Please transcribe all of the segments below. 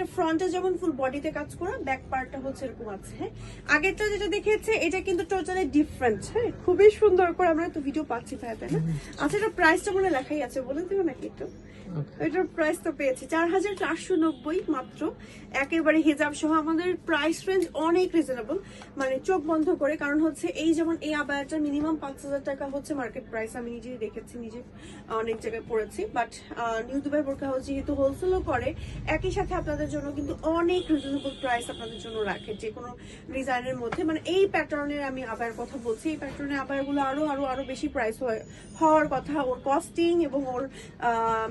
এটা ফ্রন্টে যেমন ফুল বডিতে কাজ করা ব্যাক পার্টটা হচ্ছে এরকম আছে হ্যাঁ? আগেরটা যেটা দেখেছে এটা কিন্তু টোটালি ডিফারেন্ট হ্যাঁ? খুবই সুন্দর করে আমরা তো ভিডিও পাচ্ছি ভাই তাই না? আচ্ছা এটা প্রাইসটা মনে লেখাই আছে বলে দিও নাকি একটু। এটার প্রাইস তো পেয়েছি চার হাজার চারশো নব্বই মাত্র। একেবারে হিজাব সহ আমাদের প্রাইস রেঞ্জ অনেক রিজনেবল মানে চোখ বন্ধ করে কারণ হচ্ছে এই যেমন এই আবায়াটা মিনিমাম পাঁচ হাজার টাকা হচ্ছে মার্কেট প্রাইস আমি নিজেই দেখেছি নিজে অনেক জায়গায় পড়েছি। But new Dubai Borka house যেহেতু হোলসেলও করে একই সাথে আপনাদের জন্য কিন্তু অনেক রিজনেবল প্রাইস আপনাদের জন্য রাখে যে কোনো ডিজাইনের মধ্যে। মানে এই প্যাটার্নের আমি আবার কথা বলছি, এই প্যাটার্নের আবারগুলো আরও আরও আরও বেশি প্রাইস হওয়ার কথা, ওর কস্টিং এবং ওর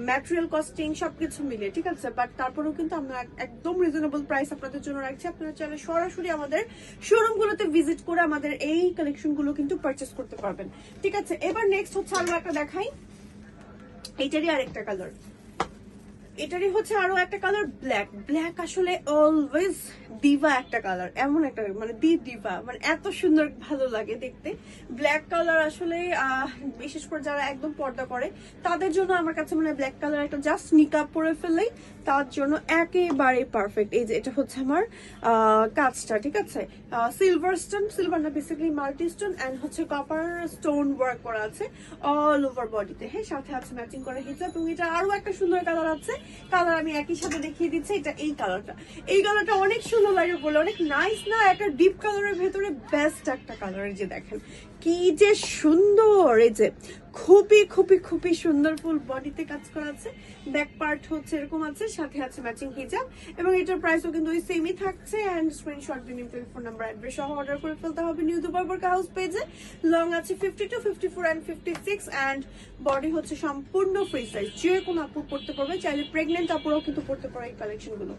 ম্যাটেরিয়াল কস্টিং সবকিছু মিলে, ঠিক আছে? বাট তারপরেও কিন্তু আমরা একদম রিজনেবল প্রাইস আপনাদের জন্য রাখছি। আপনারা চাইলে সরাসরি আমাদের শোরুম গুলোতে ভিজিট করে আমাদের এই কালেকশনগুলো কিন্তু পারচেস করতে পারবেন। ঠিক আছে? এবার নেক্সট হচ্ছে আরও একটা দেখাই। এইটারই আরেকটা কালার এটারই হচ্ছে আরও একটা কালার ব্ল্যাক ব্ল্যাক আসলে অলওয়েজ দিভা একটা কালার এমন একটা মানে দি দিভা মানে এত সুন্দর, ভালো লাগে দেখতে। ব্ল্যাক কালার আসলে বিশেষ করে যারা একদম পর্দা করে, তাদের জন্য আমার কাছে মনে ব্ল্যাক কালার একটা জাস্ট নিকাপ পরে ফেলেই তার জন্য একেবারে পারফেক্ট এই যে এটা হচ্ছে আমার কাজটা, ঠিক আছে? সিলভার স্টোন সিলভার না বেসিক্যালি মাল্টি স্টোন অ্যান্ড হচ্ছে কপার স্টোন ওয়ার্ক করা আছে অল ওভার বডিতে হ্যাঁ সাথে আছে ম্যাচিং করা হিজাব এবং এটা আরও একটা সুন্দর কালার আছে। কালার আমি একই সাথে দেখিয়ে দিচ্ছি, এটা এই কালারটা এই কালারটা অনেক সুন্দর লাগে বলে। অনেক নাইস না? একটা ডিপ কালারের ভেতরে বেস্ট একটা কালার যে দেখেন। কি যে সুন্দর এই যে। খুবই খুবই খুবই সুন্দর ফুল বডিতে কাজ করা আছে। ব্যাক পার্ট হচ্ছে এরকম আছে, সাথে আছে ম্যাচিং হিজাব এবং এটার প্রাইসও কিন্তু ওই সেমই থাকছে। অ্যান্ড স্ক্রিনশট দিয়ে নিতে ফোন নাম্বার অ্যাড্রেস সহ অর্ডার করে ফেলতে হবে নিউ দুবার বোরকা হাউস পেজে লং আছে fifty two fifty four and fifty six and body হচ্ছে সম্পূর্ণ ফ্রি সাইজ যে কোনো আপু পড়তে পারবে। চাইলে প্রেগনেন্ট আপুরাও কিন্তু পড়তে পারে এই কালেকশনগুলো